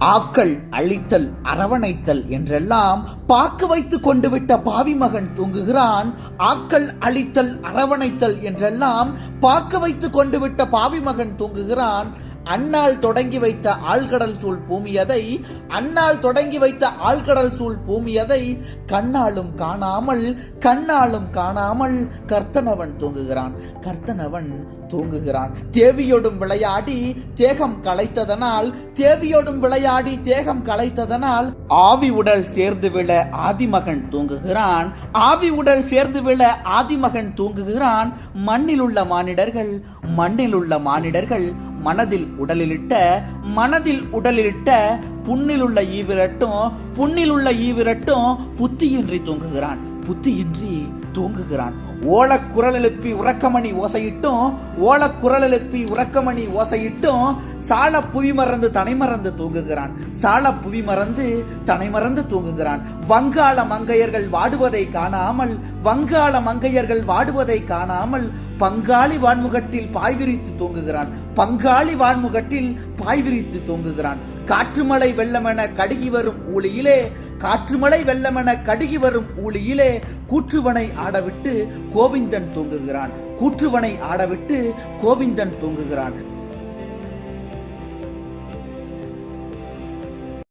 ஆக்கள் அழித்தல் அரவணைத்தல் என்றெல்லாம் பாக்கு வைத்து கொண்டு விட்ட பாவி மகன் தூங்குகிறான். ஆக்கள் அழித்தல் அரவணைத்தல் என்றெல்லாம் பாக்கு வைத்து கொண்டு விட்ட பாவி மகன் தூங்குகிறான். அன்னால் தொடங்கி வைத்த ஆழ்கடல் சூழ் பூமியதை அன்னால் தொடங்கி வைத்த ஆழ்கடல் சூழ் பூமியதை கண்ணாலும் காணாமல் கண்ணாலும் காணாமல் கர்த்தனவன் தூங்குகிறான். கர்த்தனவன் தூங்குகிறான். தேவியோடும் விளையாடி தேகம் களைத்ததனால் தேவியோடும் விளையாடி தேகம் களைத்ததனால் ஆவி உடல் சேர்ந்து விழ ஆதிமகன் தூங்குகிறான். ஆவி உடல் சேர்ந்து விழ ஆதிமகன் தூங்குகிறான். மண்ணில் உள்ள மானிடர்கள் மண்ணில் உள்ள மானிடர்கள் மனதில் உடலிலிட்ட மனதில் உடலிலிட்ட புண்ணிலுள்ள ஈவிரட்டும் புண்ணிலுள்ள ஈவிரட்டும் புத்தியின்றி தூங்குகிறான். புத்தியின்றி தூங்குகிறான். ஓலக்குரல் எழுப்பி உறக்கமணி ஓசையிட்டும் ஓலக்குரல் எழுப்பி உறக்கமணி ஓசையிட்டும் சால புவி மறந்து தனை மறந்து தூங்குகிறான். சால புவி மறந்து தனை மறந்து தூங்குகிறான். வங்காள மங்கையர்கள் வாடுவதை காணாமல் வங்காள மங்கையர்கள் வாடுவதை காணாமல் பங்காளி வான்முகட்டில் பாய் விரித்து தூங்குகிறான். பங்காளி வான்முகட்டில் பாய் விரித்து தூங்குகிறான். காற்றுமலை வெள்ளமென கடுகி வரும் ஊழியிலே காற்றுமலை வெள்ளமென கடுகி வரும் ஊழியிலே கூற்றுவனை ஆடவிட்டு கோவிந்தன் தூங்குகிறான். கூற்றுவனை ஆடவிட்டு கோவிந்தன் தூங்குகிறான்.